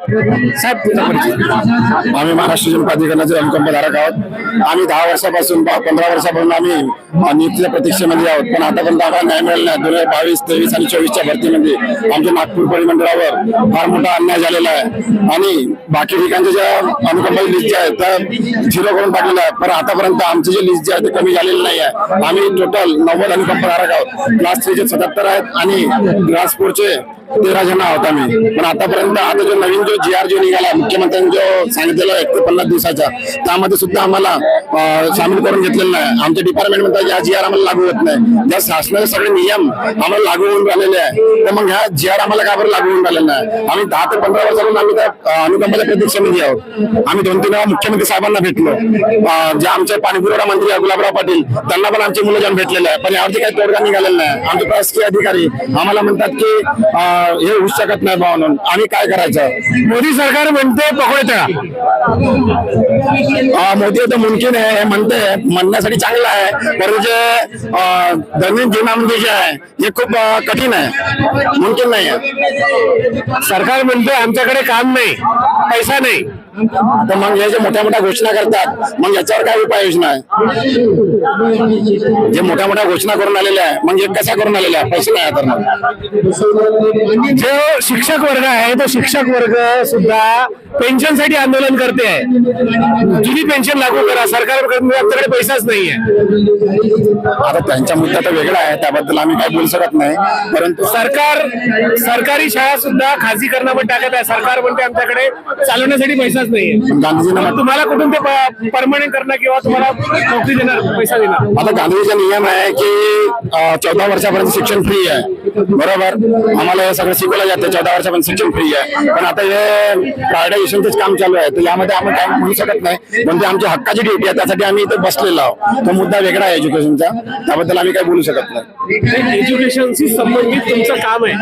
साहेब आम्ही महाराष्ट्र जन प्राधिकरणाचे अनुकंपधारक आहोत. आम्ही दहा वर्षापासून पंधरा वर्षापासून आम्ही नियुक्तीच्या प्रतीक्षेमध्ये आहोत. पण आतापर्यंत आम्हाला न्याय मिळाला नाही. दोन हजार बावीस तेवीस आणि चोवीसच्या भरतीमध्ये आमच्या नागपूर परिमंडळावर फार मोठा अन्याय झालेला आहे. आणि बाकी ठिकाणच्या ज्या अनुकंपाची लिस्ट आहे आहेत त्या झिरो करून टाकलेल्या आहे पण आतापर्यंत आमची जी लिस्ट जी आहे ते कमी झालेली नाही आहे. आम्ही टोटल नव्वद अनुकंपधारक आहोत. क्लास थ्रीचे सत्याहत्तर आहेत आणि ग्रास फोरचे तेरा जण आहोत आम्ही पण आतापर्यंत आता जो नवीन जो जी आर जो निघाला मुख्यमंत्र्यांनी जो सांगितलेला एक ते पन्नास दिवसाचा त्यामध्ये सुद्धा आम्हाला सामील करून घेतलेलं नाही. आमच्या डिपार्टमेंट म्हणतात या जी आर आम्हाला लागू होत नाही. ज्या शासनाचे सगळे नियम आम्हाला लागू होऊन राहिलेले आहे तर मग ह्या जी आर आम्हाला का बरं लागू होऊन राहिलेला नाही? आम्ही दहा ते पंधरा वर्षापासून आम्ही त्या अनुकंपाच्या प्रतीक्षेमध्ये आहोत. आम्ही दोन तीन वेळा मुख्यमंत्री साहेबांना भेटलो. जे आमचे पाणीपुरवठा मंत्री आहे गुलाबराव पाटील त्यांना पण आमचे मुलं जाऊन भेटलेले आहे. पण यावरती काही तोडगा निघालेला नाही. आमचे प्रशासकीय अधिकारी आम्हाला म्हणतात की हे होऊ शकत नाही बा म्हणून. आम्ही काय करायचं? मोदी सरकार म्हणते पकडे तळा मोदी तर मुमकिन आहे हे म्हणते. म्हणण्यासाठी चांगलं आहे. पण जे दैनंदिन जीवनामध्ये जे आहे हे खूप कठीण आहे. मुमकिन नाही आहे. सरकार म्हणते आमच्याकडे काम नाही पैसा नाही. तर मग हे जे मोठ्या मोठ्या घोषणा करतात मग याच्यावर काय उपाययोजना आहे? जे मोठ्या मोठ्या घोषणा करून आलेल्या आहे मग हे कशा करून आलेल्या आहे? पैसे नाही आहे तर मग. जो शिक्षक वर्ग आहे तो शिक्षक वर्ग सुद्धा पेन्शनसाठी आंदोलन करते आहे. जुनी पेन्शन लागू करा सरकार आमच्याकडे पैसाच नाहीये आता त्यांचा मुद्दा तर वेगळा आहे त्याबद्दल आम्ही काही बोलू शकत नाही परंतु सरकार सरकारी शाळा सुद्धा खाजगीकरणावर टाकत आहे. सरकार म्हणते आमच्याकडे चालवण्यासाठी पैसाच नाहीये. गांधीजींना मग तुम्हाला कुठून ते परमनंट करणार किंवा तुम्हाला नोकरी देणार पैसा देणार आता गांधीजीचा नियम आहे की चौदा वर्षापर्यंत शिक्षण फ्री आहे. बरोबर? आम्हाला हे सगळं शिकवलं जातं चौदा वर्षापर्यंत शिक्षण फ्री आहे. पण आता हे प्रायव्हेटायझेशनच काम चालू आहे तर यामध्ये आम्ही काय म्हणू शकत नाही. पण ते आमची हक्काची ड्युटी आहे त्यासाठी आम्ही इथे बसलेलो आहोत. तो मुद्दा वेगळा आहे एज्युकेशनचा त्याबद्दल आम्ही काही बोलू शकत नाही. एज्युकेशनशी संबंधित तुमचं काम आहे.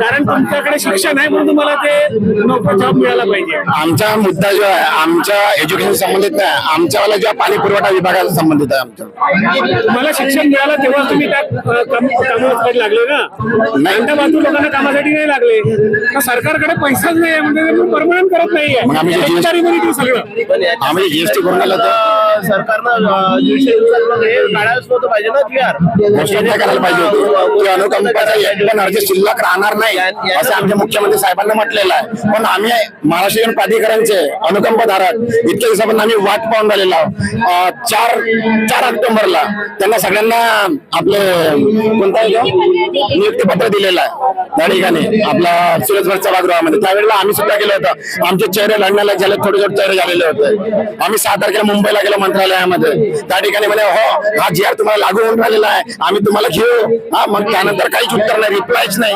कारण तुमच्याकडे शिक्षण आहे म्हणून तुम्हाला ते नोकरी जॉब मिळाला पाहिजे. आमचा मुद्दा जो आहे आमच्या एज्युकेशन संबंधित नाही आमच्यावाला ज्या पाणी पुरवठा विभागाला संबंधित आहे आमच्या. तुम्हाला शिक्षण मिळालं तेव्हा तुम्ही त्या अ, काम- कामासाठी लागले ना? नाही. बाजू लोकांना कामासाठी नाही लागले. तर सरकारकडे पैसाच नाही म्हणजे परमनंट करत नाहीये मग आम्ही जीएसटी करून आलो तर सरकारनं हे काढायलाच नव्हतं पाहिजे ना काय करायला पाहिजे होती. की अनुकंपाचा एक पण अर्ज शिल्लक राहणार नाही असं आमच्या मुख्यमंत्री साहेबांना म्हटलेलं आहे. पण आम्ही महाराष्ट्र आहे अनुकंप धारक. इतक्या दिवसापासून आम्ही वाट पाहून राहिलेलो आहोत. चार चार ऑक्टोबरला त्यांना सगळ्यांना आपले कोणता नियुक्ती पत्र दिलेलं आहे. त्या ठिकाणी आपला सुरजभर सभागृहामध्ये त्यावेळेला आम्ही सुद्धा गेलो होतो. आमचे चेहरे लढण्याला झाले थोडे थोडे चेहरे झालेले होते. आम्ही सात तारखेला मुंबईला गेलो मंत्रालयामध्ये. त्या ठिकाणी म्हणे हो हा जी आर तुम्हाला लागू होऊन राहिलेला आहे. आम्ही तुम्हाला घेऊ. हा मग त्यानंतर काहीच उत्तर नाही रिप्लायच नाही.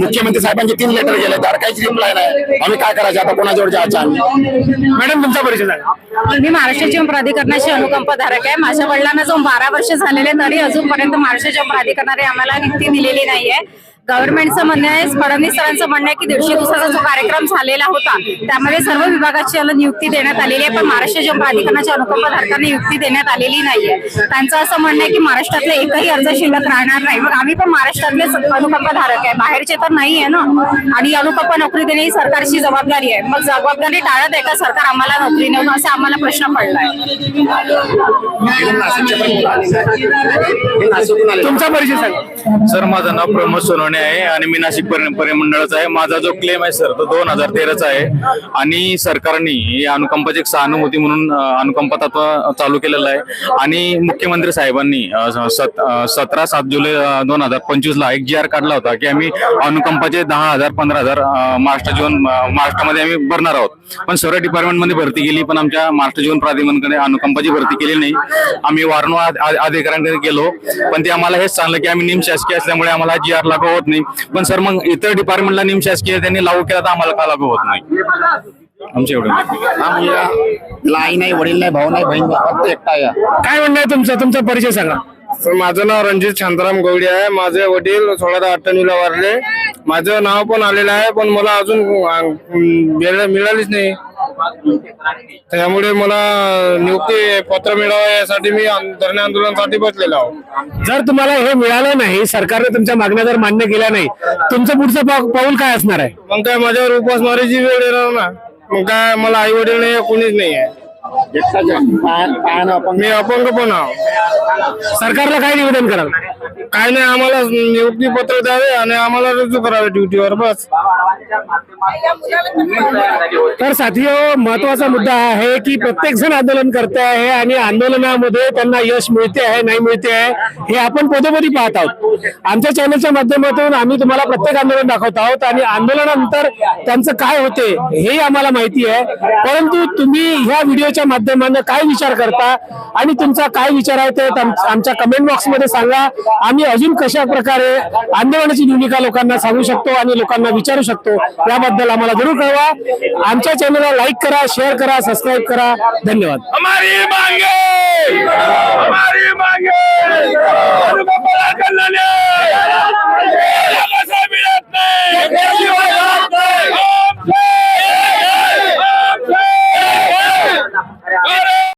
मुख्यमंत्री साहेबांचे तीन लेटर गेले त्यावर काहीच रिप्लाय नाही. आम्ही काय करायचं? आता कोणाजवळ जायचं आम्ही? मॅडम तुमचा परिचय झाला. मी महाराष्ट्र जीवन प्राधिकरणाची अनुकंपधारक आहे. माझ्या वडिलांना जाऊन बारा वर्ष झालेले तरी अजूनपर्यंत महाराष्ट्र जीवन प्राधिकरणाने आम्हाला नियुक्ती दिलेली नाहीये. गव्हर्नमेंटचं म्हणणं आहे फडणवीस सरांचं म्हणणं आहे की दीडशे दिवसाचा जो कार्यक्रम झालेला होता त्यामध्ये सर्व विभागाची याला नियुक्ती देण्यात आलेली आहे पण महाराष्ट्र जीवन प्राधिकरणाच्या अनुकंपधारकांना नियुक्ती देण्यात आलेली नाहीये. त्यांचं असं म्हणणं आहे की महाराष्ट्रातले एकही अर्ज शिल्लक राहणार नाही. मग आम्ही पण महाराष्ट्रातले अनुकंपधारक आहे. बाहेरचे तर नाही आहे ना. आणि अनुकंप नोकरी देणे ही सरकारची जबाबदारी आहे. मग जबाबदारी टाळत आहे का सरकार आम्हाला नोकरी नेऊन असा आम्हाला प्रश्न पडलाय? तुमचा परिचय सांगा. सर माझं नाव प्रमोद सोनवणे आहे आणि मी नाशिक परिमंडळाचा आहे. माझा जो क्लेम आहे सर तो दोन हजार तेराचा आहे. आणि सरकारने अनुकंपाची एक सहानुभूती म्हणून अ, अनुकंप तत्व चालू केलेलं आहे. आणि मुख्यमंत्री साहेबांनी सत- सतरा सात जुलै दोन हजार पंचवीस ला एक जी आर काढला होता की आम्ही अनुकंपाचे दहा हजार पंधरा हजार महाराष्ट्र जीवन महाराष्ट्रामध्ये आम्ही भरणार आहोत. पण सर्व डिपार्टमेंटमध्ये भरती केली पण आमच्या महाराष्ट्र जीवन प्राधिकरणाकडे अनुकंपाची भरती केली नाही. आम्ही वारंवार अधिकाऱ्यांकडे गेलो पण ते आम्हाला हेच सांगलं की आम्ही निमशासकीय असल्यामुळे आम्हाला जी आर लागू होत नाही. पण सर मग इतर डिपार्टमेंटला निमशासकीय त्यांनी लागू केला तर आम्हाला का लागू होत नाही? आमच्या एवढं हा मुलगा आई नाही वडील नाही भाऊ नाही बहीण नाही फक्त एकटा आहे काय म्हणणं आहे तुमचं? तुमचा परिचय सांगा. तर माझं नाव रणजित शांताराम गवडी आहे. माझे वडील सोळा अठ्ठ्याण्णव ला वारले. माझं नाव पण आलेलं आहे पण मला अजून अं, मिळा- मिळालीच नाही. त्यामुळे मला नियुक्ती पत्र मिळावं यासाठी मी धरणे आंदोलनासाठी बसलेलो आहो. जर तुम्हाला हे मिळालं नाही सरकारने तुमच्या मागण्या जर मान्य केल्या नाही तुमचं पुढचं पाऊ- पाऊल काय असणार आहे? मग काय माझ्यावर उपासमारीची वेळ येणार ना? मग काय मला आई वडील नाही कोणीच नाही आहे. मी अपंग पण आहो. सरकारला काय निवेदन कराल? काय नाही आम्हाला नियुक्ती पत्र द्यावे आणि आम्हाला रुजू करावे ड्युटीवर बस. तर साथी हो, महत्त्वाचा मुद्दा आहे की प्रत्येक जण आंदोलन करते आहे आणि आंदोलनामध्ये त्यांना यश मिळते आहे नाही मिळते आहे हे आपण पदोपदी पाहत आहोत. आमच्या चॅनलच्या माध्यमातून आम्ही तुम्हाला प्रत्येक आंदोलन दाखवत आहोत आणि आंदोलनानंतर त्यांचं काय होते हेही आम्हाला माहिती आहे. परंतु तुम्ही ह्या व्हिडिओच्या माध्यमाने काय विचार करता आणि तुमचा काय विचार आहे ते आमच्या कमेंट बॉक्समध्ये सांगा. आम्ही अजून कशा प्रकारे आंदोलनाची भूमिका लोकांना सांगू शकतो आणि लोकांना विचारू शकतो याबद्दल आम्हाला जरूर कळवा. आमच्या चॅनलला लाईक करा शेअर करा सबस्क्राईब करा. धन्यवाद.